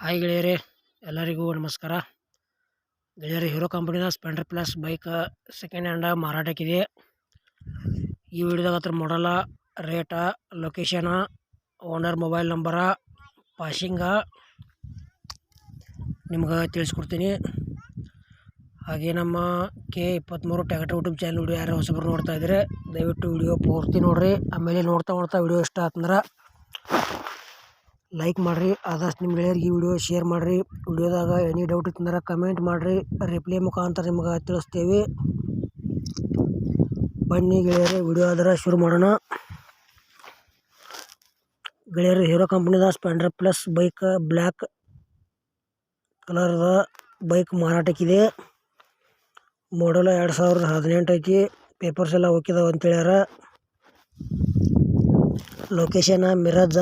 Hi ಗೆಳೆಯರೇ, ಎಲ್ಲರಿಗೂ ನಮಸ್ಕಾರ. ಗೆಳೆಯರೇ, Hero ಕಂಪ್ನಿದ Splendor plus bike second hand ಮಾರಾಟಕ್ಕಿದೆ ಈ ವಿಡಿಯೋದಾಗ ಹತ್ರ ಮಾಡಲ rate location owner mobile number passing ನಿಮ್ಗೆ ತಿಳಿಸ್ಕೊಡ್ತೀನಿ. ಹಾಗೆ ನಮ್ಮ ಕೆ ಇಪ್ಪತ್ತ್ಮೂರು ಟ್ಯಾಕ್ಟರ್ ಯೂಟ್ಯೂಬ್ ಚಾನಲ್ ವಿಡಿಯೋ ಯಾರು ಹೊಸಬ್ರು ನೋಡ್ತಾ ಇದ್ದರೆ ದಯವಿಟ್ಟು ವಿಡಿಯೋ ಪೂರ್ತಿ ನೋಡಿರಿ. ಆಮೇಲೆ ನೋಡ್ತಾ ನೋಡ್ತಾ ವಿಡಿಯೋ ಇಷ್ಟ ಆತಂದ್ರೆ ಲೈಕ್ ಮಾಡಿರಿ, ಆದಷ್ಟು ನಿಮ್ಮ ಗೆಳೆಯರಿಗೆ ವಿಡಿಯೋ ಶೇರ್ ಮಾಡಿರಿ. ವಿಡಿಯೋದಾಗ ಎನಿ ಡೌಟ್ ಇತ್ತಂದ್ರೆ ಕಮೆಂಟ್ ಮಾಡಿರಿ. ರಿಪ್ಲೈ ಮುಖಾಂತರ ನಿಮ್ಗೆ ತಿಳಿಸ್ತೇವೆ. ಬನ್ನಿ ಗೆಳೆಯರೇ ವಿಡಿಯೋ ಆದ್ರೆ ಶುರು ಮಾಡೋಣ. ಗೆಳೆಯರು ಹೀರೋ ಕಂಪ್ನಿದ ಸ್ಪೆಂಡರ್ ಪ್ಲಸ್ ಬೈಕ್ ಬ್ಲ್ಯಾಕ್ ಕಲರ್ದ ಬೈಕ್ ಮಾರಾಟಕ್ಕಿದೆ. ಮಾಡಲ್ ಎರಡು ಸಾವಿರದ ಹದಿನೆಂಟು ಐತಿ. ಪೇಪರ್ಸ್ ಎಲ್ಲ ಅಂತ ಲೊಕೇಶನ್ ಲೊಕೇಶನ ಮಿರಜ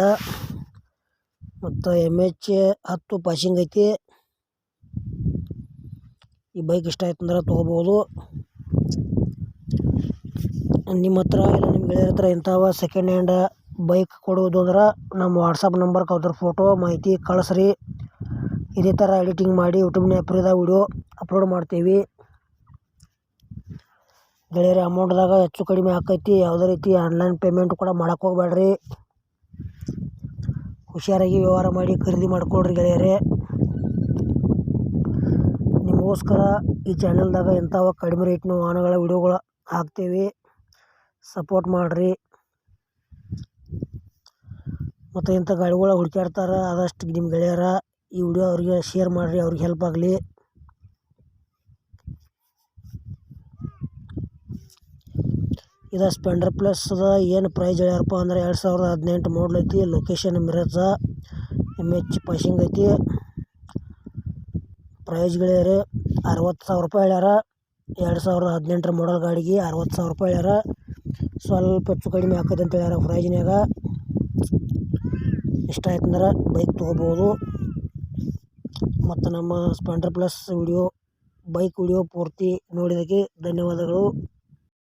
ಮತ್ತು ಎಂ ಎಚ್ ಹತ್ತು ಪಾಸಿಂಗ್ ಐತಿ. ಈ ಬೈಕ್ ಇಷ್ಟ ಆಯ್ತು ಅಂದ್ರೆ ತೊಗೋಬೋದು. ನಿಮ್ಮ ಹತ್ರ ಇಲ್ಲ ನಿಮ್ಮ ಗೆಳೆಯರ ಹತ್ರ ಇಂಥವ ಸೆಕೆಂಡ್ ಹ್ಯಾಂಡ್ ಬೈಕ್ ಕೊಡುವುದು ಅಂದ್ರೆ ನಮ್ಮ ವಾಟ್ಸಪ್ ನಂಬರ್ಗೆ ಅದ್ರ ಫೋಟೋ ಮಾಹಿತಿ ಕಳಿಸ್ರಿ. ಇದೇ ಥರ ಎಡಿಟಿಂಗ್ ಮಾಡಿ ಯೂಟ್ಯೂಬ್ನ ಫ್ರೀದಾಗ ವಿಡಿಯೋ ಅಪ್ಲೋಡ್ ಮಾಡ್ತೀವಿ. ಗೆಳೆಯರ ಅಮೌಂಟ್ದಾಗ ಹೆಚ್ಚು ಕಡಿಮೆ ಆಕೈತಿ. ಯಾವುದೇ ರೀತಿ ಆನ್ಲೈನ್ ಪೇಮೆಂಟ್ ಕೂಡ ಮಾಡೋಕ್ಕೆ ಹೋಗ್ಬೇಡ್ರಿ ಹುಷಾರಾಗಿ ವ್ಯವಹಾರ ಮಾಡಿ ಖರೀದಿ ಮಾಡ್ಕೊಳ್ರಿ ಗೆಳೆಯರೇ. ನಿಮಗೋಸ್ಕರ ಈ ಚಾನಲ್ದಾಗ ಇಂಥವ ಕಡಿಮೆ ರೇಟ್ನ ವಾಹನಗಳ ವಿಡಿಯೋಗಳು ಹಾಕ್ತೀವಿ. ಸಪೋರ್ಟ್ ಮಾಡಿರಿ. ಮತ್ತು ಇಂಥ ಗಾಡಿಗಳ ಹುಡ್ಕ್ಯಾಡ್ತಾರೆ ಆದಷ್ಟು ನಿಮ್ಮ ಗೆಳೆಯರ ಈ ವಿಡಿಯೋ ಅವರಿಗೆ ಶೇರ್ ಮಾಡಿರಿ, ಅವ್ರಿಗೆ ಹೆಲ್ಪ್ ಆಗಲಿ. ಇದು ಸ್ಪೆಂಡರ್ ಅದ ಏನು ಪ್ರೈಸ್ ಹೇಳ್ಯಾರಪ್ಪ ಅಂದ್ರೆ ಎರಡು ಸಾವಿರದ ಹದಿನೆಂಟು ಮಾಡಲ್ ಐತಿ location Miraj M H passing ಐತಿ. ಪ್ರೈಸ್ ಗೆಳೆಯರೇ ಅರವತ್ತು ಸಾವಿರ ರೂಪಾಯಿ ಹೇಳ್ಯಾರ. ಎರಡು ಸಾವಿರದ ಹದಿನೆಂಟರ ಮಾಡಲ್ ಗಾಡಿಗೆ ಅರವತ್ತು ಸಾವಿರ ರೂಪಾಯಿ ಹೇಳ್ಯಾರ. ಸ್ವಲ್ಪ ಹೆಚ್ಚು ಕಡಿಮೆ ಆಕೈತೆ ಅಂತ ಹೇಳ್ಯಾರ ಪ್ರೈಸ್ನಾಗ ಇಷ್ಟ ಆಯ್ತಂದ್ರೆ ಬೈಕ್ ತೊಗೋಬೋದು. ಮತ್ತು ನಮ್ಮ Splendor plus video bike video ಪೂರ್ತಿ ನೋಡಿದಕ್ಕೆ ಧನ್ಯವಾದಗಳು.